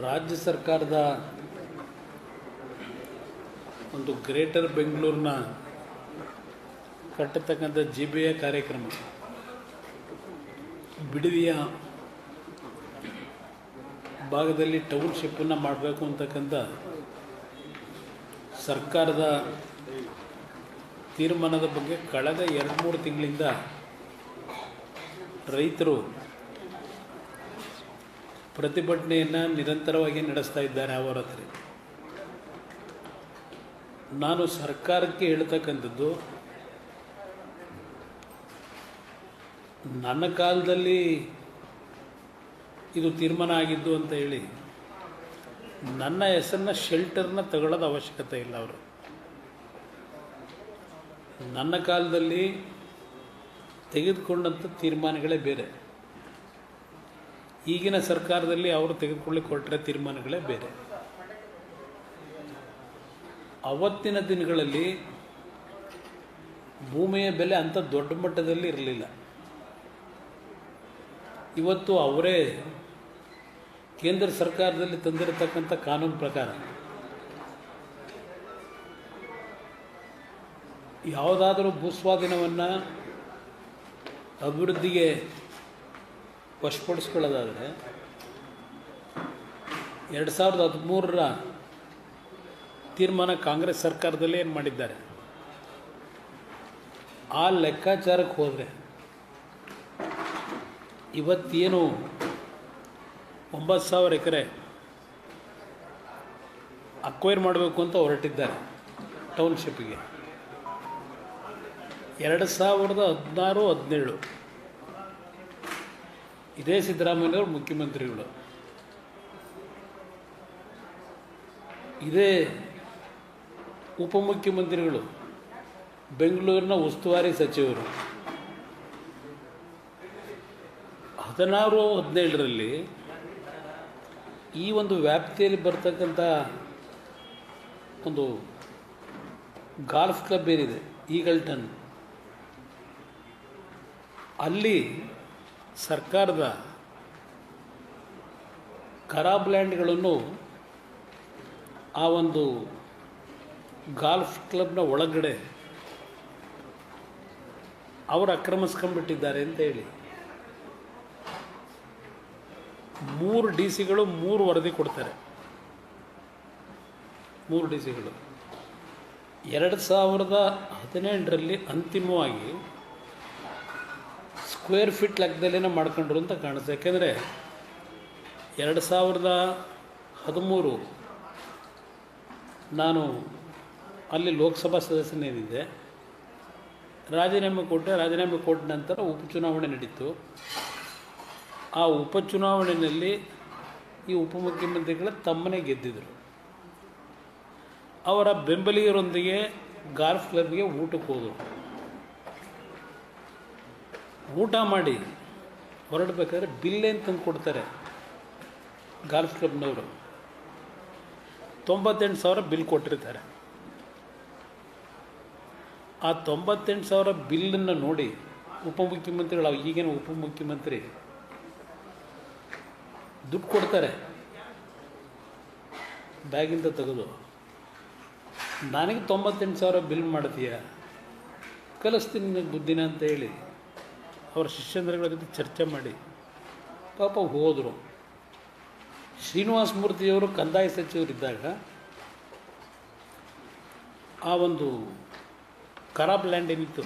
ರಾಜ್ಯ ಸರ್ಕಾರದ ಒಂದು ಗ್ರೇಟರ್ ಬೆಂಗಳೂರಿನ ಕಟ್ಟತಕ್ಕಂಥ ಜಿ ಬಿ ಎ ಕಾರ್ಯಕ್ರಮ, ಬಿಡದಿಯ ಭಾಗದಲ್ಲಿ ಟೌನ್ಶಿಪ್ಪನ್ನು ಮಾಡಬೇಕು ಅಂತಕ್ಕಂಥ ಸರ್ಕಾರದ ತೀರ್ಮಾನದ ಬಗ್ಗೆ ಕಳೆದ ಎರಡು ಮೂರು ತಿಂಗಳಿಂದ ರೈತರು ಪ್ರತಿಭಟನೆಯನ್ನು ನಿರಂತರವಾಗಿ ನಡೆಸ್ತಾ ಇದ್ದಾರೆ ಅವರ ಹತ್ರ ನಾನು ಸರ್ಕಾರಕ್ಕೆ ಹೇಳ್ತಕ್ಕಂಥದ್ದು, ನನ್ನ ಕಾಲದಲ್ಲಿ ಇದು ತೀರ್ಮಾನ ಆಗಿದ್ದು ಅಂತ ಹೇಳಿ, ನನ್ನ ಹೆಸರನ್ನ ಶೆಲ್ಟರ್ನ ತಗೊಳ್ಳೋದು ಅವಶ್ಯಕತೆ ಇಲ್ಲ ಅವರು. ನನ್ನ ಕಾಲದಲ್ಲಿ ತೆಗೆದುಕೊಂಡಂಥ ತೀರ್ಮಾನಗಳೇ ಬೇರೆ. ಈಗಿನ ಸರ್ಕಾರದಲ್ಲಿ ಅವರು ತೆಗೆದುಕೊಳ್ಳಿ ಕೊಟ್ಟರೆ ತೀರ್ಮಾನಗಳೇ ಬೇರೆ. ಅವತ್ತಿನ ದಿನಗಳಲ್ಲಿ ಭೂಮಿಯ ಬೆಲೆ ಅಂಥ ದೊಡ್ಡ ಮಟ್ಟದಲ್ಲಿ ಇರಲಿಲ್ಲ. ಇವತ್ತು ಅವರೇ ಕೇಂದ್ರ ಸರ್ಕಾರದಲ್ಲಿ ತಂದಿರತಕ್ಕಂಥ ಕಾನೂನು ಪ್ರಕಾರ ಯಾವುದಾದರೂ ಭೂಸ್ವಾಧೀನವನ್ನು ಅಭಿವೃದ್ಧಿಗೆ ವಶಪಡಿಸ್ಕೊಳ್ಳೋದಾದರೆ ಎರಡು ಸಾವಿರದ ಹದಿಮೂರರ ತೀರ್ಮಾನ ಕಾಂಗ್ರೆಸ್ ಸರ್ಕಾರದಲ್ಲಿ ಏನು ಮಾಡಿದ್ದಾರೆ? ಆ ಲೆಕ್ಕಾಚಾರಕ್ಕೆ ಹೋದರೆ ಇವತ್ತೇನು ಒಂಬತ್ತು ಸಾವಿರ ಎಕರೆ ಅಕ್ವೈರ್ ಮಾಡಬೇಕು ಅಂತ ಹೊರಟಿದ್ದಾರೆ ಟೌನ್ಶಿಪ್ಗೆ. ಎರಡು ಸಾವಿರದ ಹದಿನಾರು, ಹದಿನೇಳು ಇದೇ ಸಿದ್ದರಾಮಯ್ಯವರು ಮುಖ್ಯಮಂತ್ರಿಗಳು. ಇದೇ ಉಪಮುಖ್ಯಮಂತ್ರಿಗಳು, ಬೆಂಗಳೂರಿನ ಉಸ್ತುವಾರಿ ಸಚಿವರು. ಹದಿನಾರು ಹದಿನೇಳರಲ್ಲಿ ಈ ಒಂದು ವ್ಯಾಪ್ತಿಯಲ್ಲಿ ಬರ್ತಕ್ಕಂಥ ಒಂದು ಗಾಲ್ಫ್ ಕ್ಲಬ್ ಏನಿದೆ, ಈಗಲ್ಟನ್, ಅಲ್ಲಿ ಸರ್ಕಾರದ ಖರಾಬ್ ಲ್ಯಾಂಡ್ಗಳನ್ನು ಆ ಒಂದು ಗಾಲ್ಫ್ ಕ್ಲಬ್ನ ಒಳಗಡೆ ಅವರು ಆಕ್ರಮಿಸ್ಕೊಂಡ್ಬಿಟ್ಟಿದ್ದಾರೆ ಅಂತ ಹೇಳಿ. ಮೂರು ಡಿ ಸಿಗಳು ಮೂರು ವರದಿ ಕೊಡ್ತಾರೆ. ಮೂರು ಡಿ ಸಿಗಳು. ಎರಡು ಸಾವಿರದ ಹದಿನೆಂಟರಲ್ಲಿ ಅಂತಿಮವಾಗಿ ಸ್ಕ್ವೇರ್ ಫೀಟ್ ಲೆಕ್ಕದಲ್ಲೇ ಮಾಡ್ಕೊಂಡ್ರು ಅಂತ ಕಾಣಿಸುತ್ತೆ ಯಾಕೆಂದರೆ ಎರಡು ಸಾವಿರದ ಹದಿಮೂರು ನಾನು ಅಲ್ಲಿ ಲೋಕಸಭಾ ಸದಸ್ಯನೇನಿದ್ದೆ ರಾಜೀನಾಮೆ ಕೊಟ್ಟೆ. ರಾಜೀನಾಮೆ ಕೊಟ್ಟ ನಂತರ ಉಪಚುನಾವಣೆ ನಡೀತು. ಆ ಉಪಚುನಾವಣೆಯಲ್ಲಿ ಈ ಉಪಮುಖ್ಯಮಂತ್ರಿಗಳ ತಮ್ಮನೇ ಗೆದ್ದಿದ್ರು. ಅವರ ಬೆಂಬಲಿಗರೊಂದಿಗೆ ಗಾಲ್ಫ್ ಕ್ಲಬ್ಗೆ ಊಟಕ್ಕೆ ಹೋದರು. ಊಟ ಮಾಡಿ ಹೊರಡಬೇಕಾದ್ರೆ ಬಿಲ್ಲೇನು ತಂದು ಕೊಡ್ತಾರೆ ಗಾಲ್ಫ್ ಕ್ಲಬ್ನವರು. ತೊಂಬತ್ತೆಂಟು ಸಾವಿರ ಬಿಲ್ ಕೊಟ್ಟಿರ್ತಾರೆ. ಆ ತೊಂಬತ್ತೆಂಟು ಸಾವಿರ ಬಿಲ್ಲನ್ನು ನೋಡಿ ಉಪಮುಖ್ಯಮಂತ್ರಿಗಳು ಈಗಿನ ಉಪಮುಖ್ಯಮಂತ್ರಿ ದುಡ್ಡು ಕೊಡ್ತಾರೆ. ಬ್ಯಾಗಿಂದ ತೆಗೆದು. ನನಗೆ ತೊಂಬತ್ತೆಂಟು ಸಾವಿರ ಬಿಲ್ ಮಾಡ್ತೀಯ? ಕಲಿಸ್ತೀನಿ ಬುದ್ಧಿನ ಅಂತ ಹೇಳಿ. ಅವರ ಶಿಷ್ಯಂದ್ರಗಳ ಜೊತೆ ಚರ್ಚೆ ಮಾಡಿ ಪಾಪ ಹೋದರು. ಶ್ರೀನಿವಾಸ ಮೂರ್ತಿಯವರು ಕಂದಾಯ ಸಚಿವರಿದ್ದಾಗ ಆ ಒಂದು ಖರಾಬ್ ಲ್ಯಾಂಡ್ ಏನಿತ್ತು?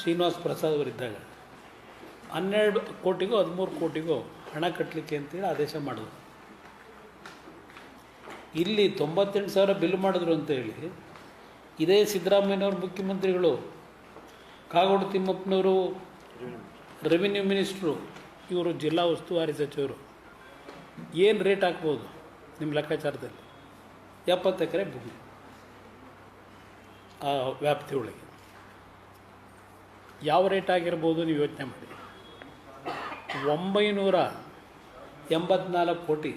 ಶ್ರೀನಿವಾಸ್ ಪ್ರಸಾದ್. ಅವರಿದ್ದಾಗ ಹನ್ನೆರಡು ಕೋಟಿಗೋ ಹದಿಮೂರು ಕೋಟಿಗೋ ಹಣ ಕಟ್ಟಲಿಕ್ಕೆ ಅಂತೇಳಿ ಆದೇಶ ಮಾಡಿದ್ರು. ಇಲ್ಲಿ ತೊಂಬತ್ತೆಂಟು ಸಾವಿರ ಬಿಲ್ ಮಾಡಿದ್ರು ಅಂತೇಳಿ ಇದೇ ಸಿದ್ದರಾಮಯ್ಯನವ್ರ ಮುಖ್ಯಮಂತ್ರಿಗಳು ಕಾಗೋಡು ತಿಮ್ಮಪ್ಪನವರು ರೆವಿನ್ಯೂ ಮಿನಿಸ್ಟ್ರು ಇವರು ಜಿಲ್ಲಾ ಉಸ್ತುವಾರಿ ಸಚಿವರು. ಏನು ರೇಟ್ ಹಾಕ್ಬೋದು ನಿಮ್ಮ ಲೆಕ್ಕಾಚಾರದಲ್ಲಿ? ಎಪ್ಪತ್ತು ಎಕರೆ ಭೂಮಿ ಆ ವ್ಯಾಪ್ತಿ ಒಳಗೆ. ಯಾವ ರೇಟ್ ಆಗಿರ್ಬೋದು ನೀವು ಯೋಚನೆ ಮಾಡಿ. ಒಂಬೈನೂರ ಎಂಬತ್ನಾಲ್ಕು ಕೋಟಿ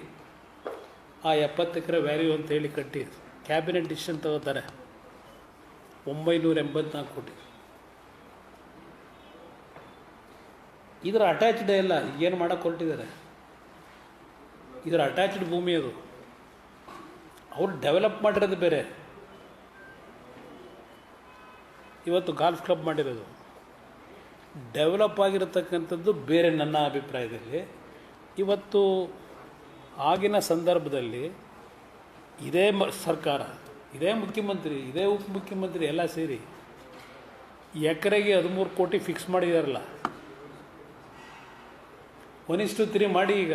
ಆ ಎಪ್ಪತ್ತು ಎಕರೆ ವ್ಯಾಲ್ಯೂ ಅಂತ ಹೇಳಿ ಕಟ್ಟಿ ಕ್ಯಾಬಿನೆಟ್ ಡಿಸಿಷನ್ ತಗೋತಾರೆ. ಒಂಬೈನೂರ ಎಂಬತ್ನಾಲ್ಕು ಕೋಟಿ. ಇದರ ಅಟ್ಯಾಚ್ಡೇ ಇಲ್ಲ ಏನು ಮಾಡೋಕ್ಕೆ ಹೊರಟಿದ್ದಾರೆ? ಇದರ ಅಟ್ಯಾಚ್ಡ್ ಭೂಮಿ ಅದು. ಅವ್ರು ಡೆವಲಪ್ ಮಾಡಿರೋದು ಬೇರೆ. ಇವತ್ತು ಗಾಲ್ಫ್ ಕ್ಲಬ್ ಮಾಡಿರೋದು. ಡೆವಲಪ್ ಆಗಿರತಕ್ಕಂಥದ್ದು ಬೇರೆ ನನ್ನ ಅಭಿಪ್ರಾಯದಲ್ಲಿ. ಇವತ್ತು ಆಗಿನ ಸಂದರ್ಭದಲ್ಲಿ ಇದೇ ಮ, ಸರ್ಕಾರ, ಇದೇ ಮುಖ್ಯಮಂತ್ರಿ, ಇದೇ ಉಪಮುಖ್ಯಮಂತ್ರಿ ಎಲ್ಲ ಸೇರಿ ಎಕರೆಗೆ ಹದಿಮೂರು ಕೋಟಿ ಫಿಕ್ಸ್ ಮಾಡಿದಾರಲ್ಲ. ಒನ್ ಇಸ್ಟು ತ್ರೀ ಮಾಡಿ ಈಗ.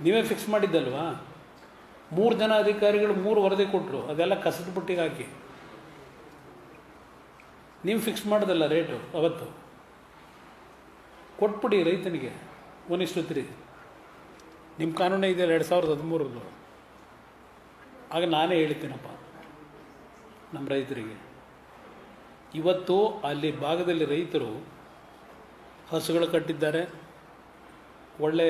ನೀವೇ ಫಿಕ್ಸ್ ಮಾಡಿದ್ದಲ್ವಾ? ಮೂರು ಜನ ಅಧಿಕಾರಿಗಳು ಮೂರು ವರದಿ ಕೊಟ್ಟರು ಅದೆಲ್ಲ ಕಸದ ಬುಟ್ಟಿಗೆ ಹಾಕಿ. ನೀವು ಫಿಕ್ಸ್ ಮಾಡೋದಲ್ಲ ರೇಟು ಅವತ್ತು? ಕೊಟ್ಬಿಡಿ ರೈತನಿಗೆ ಒನ್ ಇಷ್ಟು ತ್ರೀ. ನಿಮ್ಮ ಕಾನೂನೇ ಇದೆ ಎರಡು ಸಾವಿರದ ಹದಿಮೂರದ್ದು. ಆಗ ನಾನೇ ಹೇಳ್ತೀನಪ್ಪ ನಮ್ಮ ರೈತರಿಗೆ. ಇವತ್ತು ಅಲ್ಲಿ ಭಾಗದಲ್ಲಿ ರೈತರು ಹಸುಗಳು ಕಟ್ಟಿದ್ದಾರೆ. ಒಳ್ಳೆ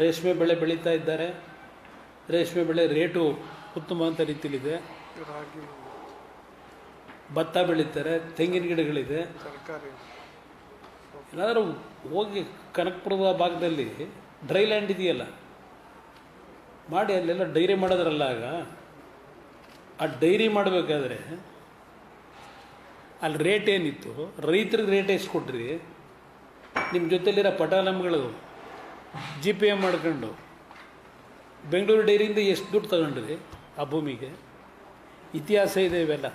ರೇಷ್ಮೆ ಬೆಳೆ ಬೆಳೀತಾ ಇದ್ದಾರೆ. ರೇಷ್ಮೆ ಬೆಳೆ ರೇಟು ಉತ್ತಮ ಅಂತ ರೀತಿಯಲ್ಲಿದೆ. ಭತ್ತ ಬೆಳೀತಾರೆ, ತೆಂಗಿನ ಗಿಡಗಳಿದೆ. ಏನಾದರೂ ಹೋಗಿ ಕನಕಪುರದ ಭಾಗದಲ್ಲಿ ಡ್ರೈ ಲ್ಯಾಂಡ್ ಇದೆಯಲ್ಲ, ಮಾಡಿ ಅಲ್ಲೆಲ್ಲ ಡೈರಿ ಮಾಡೋದ್ರಲ್ಲ ಆಗ, ಆ ಡೈರಿ ಮಾಡಬೇಕಾದ್ರೆ ಅಲ್ಲಿ ರೇಟ್ ಏನಿತ್ತು? ರೈತರಿಗೆ ರೇಟ್ ಎಷ್ಟು ಕೊಟ್ರಿ? ನಿಮ್ಮ ಜೊತೆಲಿರೋ ಪಟಾಲಮ್ಗಳು ಜಿ ಪಿ ಎಂ ಮಾಡ್ಕೊಂಡು ಬೆಂಗಳೂರು ಡೈರಿಯಿಂದ ಎಷ್ಟು ದುಡ್ಡು ತಗೊಂಡ್ರಿ ಆ ಭೂಮಿಗೆ? ಇತಿಹಾಸ ಇದೆ ಇವೆಲ್ಲ.